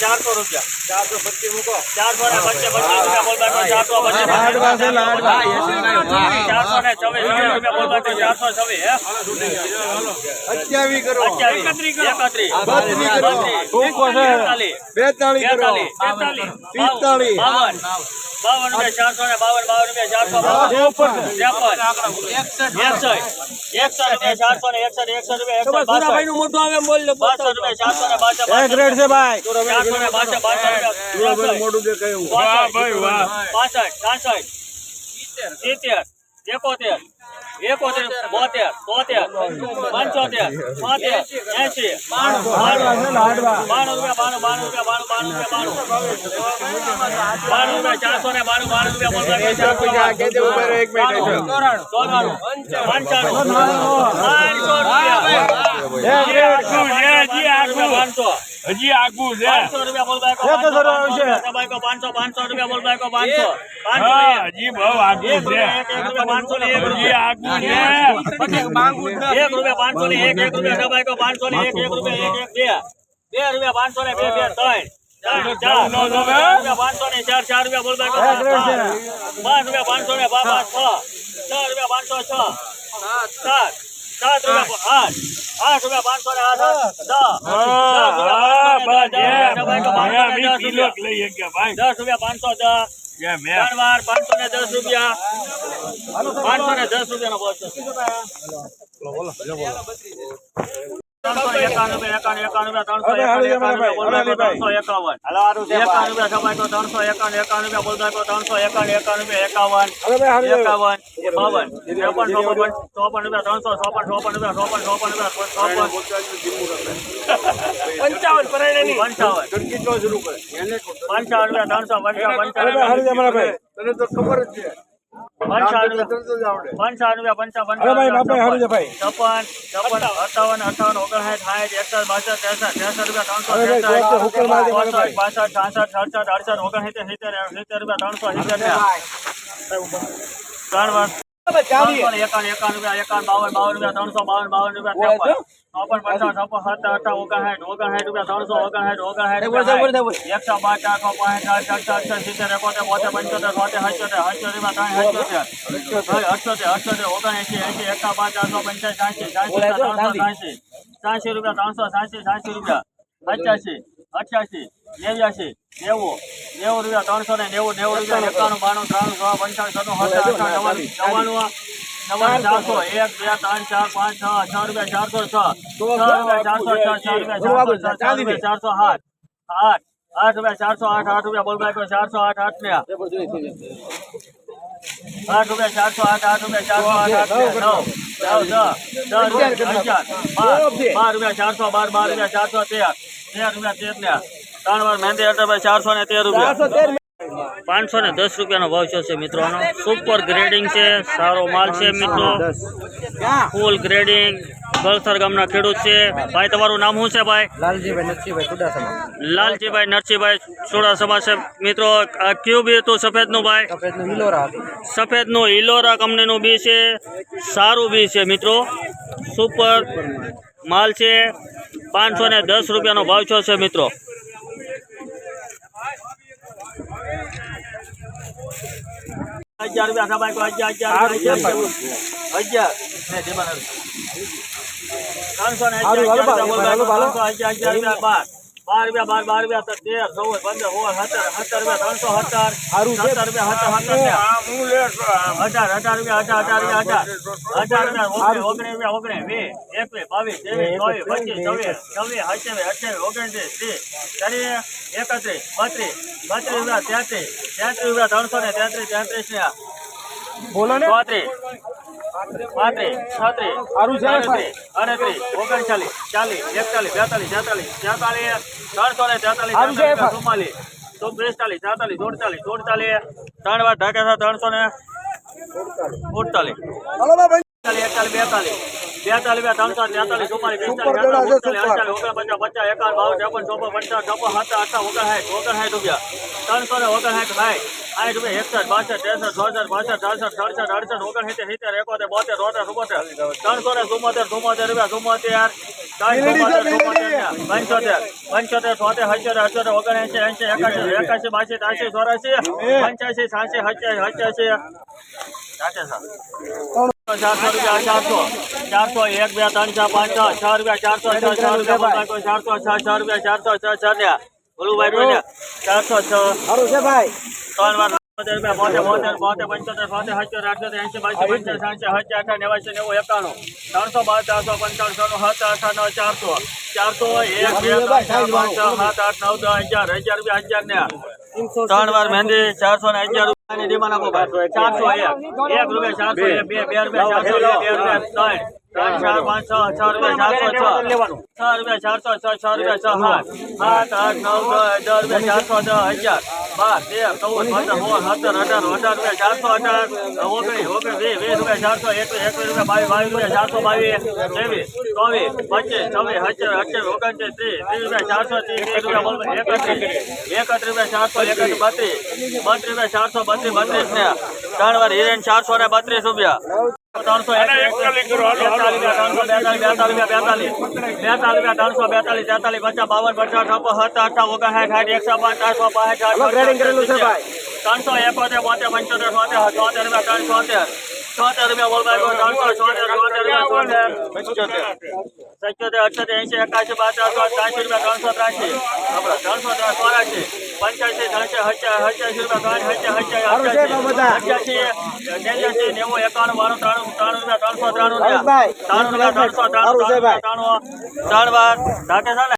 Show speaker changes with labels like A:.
A: ચારસો રૂપિયા. ચારસો પચીસ મૂકો. ચારસો ને પચીસ પચીસ રૂપિયા બોલ ચારસો પચીસ.
B: લાડવા છે લાડવા
A: ચારસો ને છવ્વીસ રૂપિયા બોલ ચારસો છવ્વીસ
B: અઠ્યાવી કરો.
A: અઠ્યાવીસ. એકત્રીસ
B: બત્રીસ કરો.
A: છે બેતાલીસ
B: પિસ્તાલીસ.
A: બાવન. બાવન રૂપિયા ચારસો ને બાવન બાવન રૂપિયા ચારસો એકોતેર. એકોતેર બોતેર તોતેર પંચોતેર છોતેર એસી બાણું. બાણું. રૂપિયા બાણું બાણું રૂપિયા બાણું બાણું રૂપિયા બાણું. બાણું રૂપિયા ચારસો ને બાણું બાણું રૂપિયા. ચોરાણું. પંચાણું. પાંચસો રૂપિયા. પાંચસો
C: હજી આગું છે.
A: પાંચસો રૂપિયા બોલતા
B: એક હજાર
A: પાંચસો પાંચસો રૂપિયા બોલતા પાંચસો પાંચસો એક.
C: હજી બહુ આગું છે. હજી
A: રૂપિયા.
C: આગું છે.
A: એક રૂપિયા પાંચસો ને એક એક રૂપિયા દબાઈ પાંચસો ને એક એક રૂપિયા એક એક બે. બે રૂપિયા પાંચસો ને બે બે ત્રણ. ચાર ચાર રૂપિયા પાંચસો ને ચાર ચાર રૂપિયા બોલ પાંચ રૂપિયા પાંચસો ને પાંચ પાંચ છ. છ રૂપિયા પાંચસો છ. સાત. સાત. રૂપિયા આઠ. આઠ રૂપિયા પાંચસો ને આઠ દસ. દસ રૂપિયા. પાંચસો દસ. ત્રણ વાર પાંચસો ને દસ રૂપિયા. પાંચસો ને દસ રૂપિયા નો બોલશો ત્રણસો
C: પંચાવન પરાયણે
A: પંચાવન. પંચાવન. રૂપિયા ત્રણસો પંચાવન પંચાવન.
B: તને તો ખબર જ છે. જ
A: પંચાવન રૂપિયા પંચાવન
B: અરે ભાઈ, બાપા, હારું છે ભાઈ.
A: છપ્પન છપ્પન અઠાવન અઠાવન ઓગણસાઠ સાઠ એકસઠ બાસઠ ત્રેસઠ ત્રેસઠ રૂપિયા ત્રણસો ત્રેસઠ. પાસઠ છાસઠ સડસઠ અડસઠ ઓગણસિત્તેર સિત્તેર સિત્તેર રૂપિયા ત્રણસો સિત્તેર ત્રણ એકાવન રૂપિયા ત્રણસો બાવન બાવન રૂપિયા ત્રેપન. પચાસ છપ્પન સત્તર અઠા ઓગણસાઠ ઓગણસાઠ રૂપિયા ત્રણસો ઓગણસાઠ ઓગણસાઠ રૂપિયા એકસો પાંચ સાઠ અડસઠ અડસઠ સિત્તેર પંચોતેર છોતેર અઠ્યોતેર અઠ્યોતેર રૂપિયા ત્રણ અઠ્યોતેર અઠ્યોતેર અઠ્યોતેર ઓગણએંશી એંશી એકા પાંચ ચારસો પંચાસી સાંસી સાંસી ત્રણસો સાંસી સાંસી રૂપિયા ત્રણસો સાંસી સાંસી રૂપિયા પચાસી અઠ્યાસી નેવ્યાસી નેવું નેવું રૂપિયા ત્રણસો ને નેવું નેવું રૂપિયા એકાણું બાણું ત્રાણું છ પંચાણું છન્નું સત્તર અઠાણું નવ્વાણું નવ્વાણું નવ્વાણું ચારસો. એક બે ત્રણ ચાર પાંચ છ છ રૂપિયા ચારસો છ. છ રૂપિયા ચારસો છ? છ રૂપિયા ચારસો છ છ રૂપિયા ચારસો આઠ. આઠ. આઠ રૂપિયા ચારસો આઠ આઠ રૂપિયા બોલ બાઈકો ચારસો આઠ આઠ ને આઠ રૂપિયા ચારસો આઠ આઠ રૂપિયા ચારસો આઠ આઠ ને નવ નવ. દસ દસ રૂપિયા અગિયાર બાર. બાર રૂપિયા ચારસો બાર બાર રૂપિયા ચારસો તેર. તેર રૂપિયા તેર ને. ત્રણ વાર મહેંદી ભાઈ ચારસો ને તેર રૂપિયા. પાંચસો ને દસ રૂપિયાનો ભાવ છે મિત્રો આનો. સુપર ગ્રેડિંગ છે સારો માલ છે મિત્રો. ફૂલ ગ્રેડિંગ ગળસર ગામના ખેડૂત છે. ભાઈ તમારું નામ શું છે ભાઈ?
B: લાલજીભાઈ નરસિંહભાઈ ચુડાસમા
A: લાલજીભાઈ નરસિંહભાઈ ચુડાસમા છે. મિત્રો આ કયું બી હતું સફેદનું ભાઈ?
B: સફેદનું
A: ઇલોરા કંપનીનું બી છે. સારું બી છે મિત્રો. સુપર માલ છે. પાંચસો ને દસ રૂપિયાનો ભાવ છે મિત્રો. અગિયાર રૂપિયા સબાઈ કો હજાર હજાર જીવન ત્રણસો ને
B: હજાર.
A: ત્રણસો અગિયાર રૂપિયા બાર. બાર રૂપિયા બાર બાર રૂપિયા તો તેર ચૌદ પંદર સોળ સત્તર સત્તર રૂપિયા ત્રણસો સત્તર. સત્તર રૂપિયા સત્તર સત્તર ને
C: આ હું લેશો આમ.
A: અઢાર અઢાર રૂપિયા અઢાર અઢાર રૂપિયા અઢાર અઢાર રૂપિયા ઓગણીસ રૂપિયા ઓગણીસ વીસ એકવીસ બાવીસ ત્રેવીસ ચોવીસ પચીસ છવ્વીસ છવ્વીસ અઠ્યાવીસ અઠ્યાવીસ ઓગણત્રીસ ત્રીસ ચાલીસ એકત્રીસ બત્રીસ બત્રીસ રૂપિયા તેત્રીસ તેત્રીસ રૂપિયા ત્રણસો ને તેત્રીસ તેત્રીસ ને
B: બોલો ને.
A: ચોત્રીસ. પાંત્રીસ છત્રીસ
B: સારું છે ને ભાઈ?
A: અડત્રીસ ઓગણચાલીસ ચાલીસ એકતાલીસ બેતાલીસ તેતાલીસ તેતાલીસ ત્રણસો ને તેતાલીસ? ચુમ્માલીસ તો બેતાલીસ તેતાલીસ ચોડતાલીસ ચોડતાલીસ ત્રણ વાર ઢાકે ત્રણસો ને ઉડતાલીસ
B: હલો ભાઈ
A: બેતાલીસ એકતાલીસ બેતાલીસ બેતાલીસ બે ત્રણસો તેતાલીસ ચુમ્માલીસ બેતાલીસ. અડતાલીસ ઓગણપચાસ પચાસ એકાવન બાવન ત્રેપન ચોપન પંચાવન છપ્પન સત્તર અઠા ઓગણસાઠ ઓગણસાઠ રૂપિયા ત્રણસો ને ઓગણસાઠ ભાઈ આઠ રૂપિયા એકસઠ બાસઠ ત્રેસઠ ચોસઠ બાસઠ છાસઠ સડસઠ અડસઠ ઓગણસિત્તેર સિત્તેર એકોતેર બોતેર તોતેર ચુમ્મોતેર ત્રણસો ને ચુમ્મોતેર ચુમ્મોતેર રૂપિયા ચુમ્મોતેર સાઠ ચુમ્મોતેર ચુમ્મોતેર ને પંચોતેર પંચોતેર છોતેર સત્યોતેર અઠ્યોતેર ઓગણએંશી એંશી એકાશી એકાશી બાસી ત્રાસી ચોરાસી પંચ્યાસી છ્યાસી સત્યાસી સત્યાસી સાચે સર ચારસો રૂપિયા ચારસો ચારસો એક બે ત્રણ ચાર પાંચ છ છ રૂપિયા ચારસો છ છ રૂપિયા કોઈ ચારસો છ છ રૂપિયા ચારસો છ છ ને ભોલુભાઈ બોલ્યા ચારસો છ
B: સારું છે ભાઈ
A: ત્રણ વાર રૂપિયા, બોતેર બોતેર બોતેર, પંચોતેર, બોતેર સત્યોતેર અઠ્યોતેર એંશી બાસી પંચાસી સાતસો સત્યા અઠા નેવાસી નેવું, એકાણું, ત્રણસો બાર ચારસો પંચાવન સો સત્ત અઠા નવ, ચારસો ચારસો, એક, બે પાંચ, છ, સાત, આઠ, નવ, દસ, અગિયાર હજાર રૂપિયા હજાર ને ત્રણ વાર મહેંદી, ચારસો ને આપો ભાઈ. ચારસો એક એક રૂપિયા, ચારસો એક, બે બે રૂપિયા, ચારસો બે બે રૂપિયા ત્રણ, ચાર, પાંચ, છ છ રૂપિયા, ચારસો છ છ રૂપિયા, ચારસો, છ છ રૂપિયા, છ, સાત સાત આઠ, નવ દસ રૂપિયા, ચારસો, દસ, અગિયાર. બાર, તેર, ચૌદ, પંદર, સોળ, સત્તર ઓગણીસ ઓગણીસ વીસ રૂપિયા, ચારસો ત્રીસ ત્રીસ રૂપિયા, ચારસો એકત્રીસ એકત્રીસ રૂપિયા, ચારસો, એકત્રીસ, બત્રીસ બત્રીસ રૂપિયા, ચારસો, બત્રીસ બત્રીસ ને ત્રણ વાર ચારસો ને બત્રીસ રૂપિયા. ત્રણસો. ત્રણસો બેતાલીસ બેતાલીસ બેતાલીસ બેતાલીસ ત્રણસો બેતાલીસ તેતાલીસ પચાસ બાવન પચાસ છપ્પન સત્તર ઓગણસાઠ સાઠ એકસો પાંચ આઠસો પાંચ
B: હલો, grading કરેલું છે ભાઈ.
A: ત્રણસો એકોતેર બોતેર પંચોતેર છોતેર રૂપિયા ત્રણ છોતેર છોતેર રૂપિયા બોલ ત્રણસો છોતેર છોતેર રૂપિયા છોતેર પંચોતેર. અઠ્યોતેર એંશી એકાશી બાચાસ ત્રાસી રૂપિયા ત્રણસો ત્રાસી આપણે ત્રણસો ચોરાશી પંચ્યાસી ત્રણસો હચ્યાસી રૂપિયા ત્રણ. અઠ્યાસી નેવ્યાસી નેવું એકાણું બાણું ત્રાણું ત્રાણું રૂપિયા ત્રણસો ત્રાણું ત્રાણું રૂપિયા ત્રણસો
B: છે
A: ત્રાણું ત્રાણું ત્રણ વાર. ઢાકે છે ને